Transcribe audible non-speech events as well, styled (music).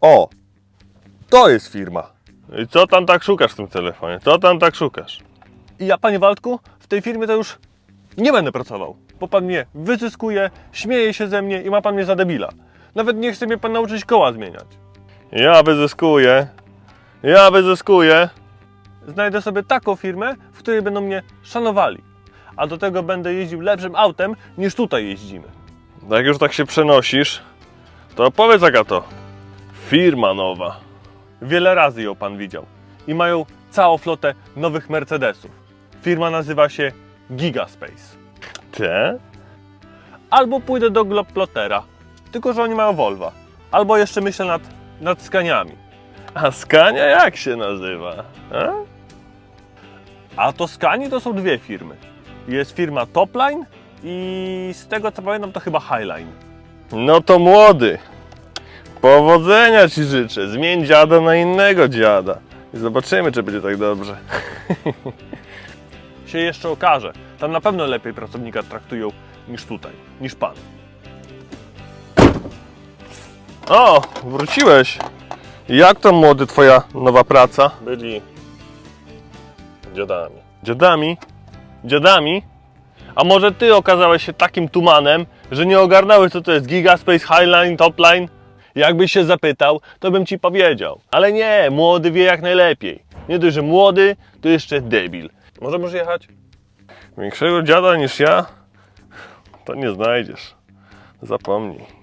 O! To jest firma. I co tam tak szukasz w tym telefonie? Co tam tak szukasz? I ja, panie Waldku, w tej firmie to już nie będę pracował, bo pan mnie wyzyskuje, śmieje się ze mnie i ma pan mnie za debila. Nawet nie chce mnie pan nauczyć koła zmieniać. Ja wyzyskuję. Ja wyzyskuję. Znajdę sobie taką firmę, w której będą mnie szanowali. A do tego będę jeździł lepszym autem niż tutaj jeździmy. Jak już tak się przenosisz, to powiedz jaka to. Firma nowa. Wiele razy ją pan widział. I mają całą flotę nowych Mercedesów. Firma nazywa się Gigaspace. Te? Albo pójdę do Globplotera, tylko że oni mają Volvo. Albo jeszcze myślę nad, nad Scaniami. A Skania jak się nazywa? A? A to Scani to są dwie firmy. Jest firma Topline i z tego co pamiętam to chyba Highline. No to młody. Powodzenia ci życzę. Zmień dziada na innego dziada. I zobaczymy, czy będzie tak dobrze. (laughs) Się jeszcze okaże. Tam na pewno lepiej pracownika traktują niż tutaj, niż pan. O, wróciłeś. Jak to młody twoja nowa praca? Byli dziadami. Dziadami? Dziadami? A może ty okazałeś się takim tumanem, że nie ogarnąłeś co to jest Gigaspace, Highline, Topline? Jakbyś się zapytał, to bym ci powiedział. Ale nie, młody wie jak najlepiej. Nie dość, że młody, to jeszcze debil. Możemy już jechać? Większego dziada niż ja, to nie znajdziesz. Zapomnij.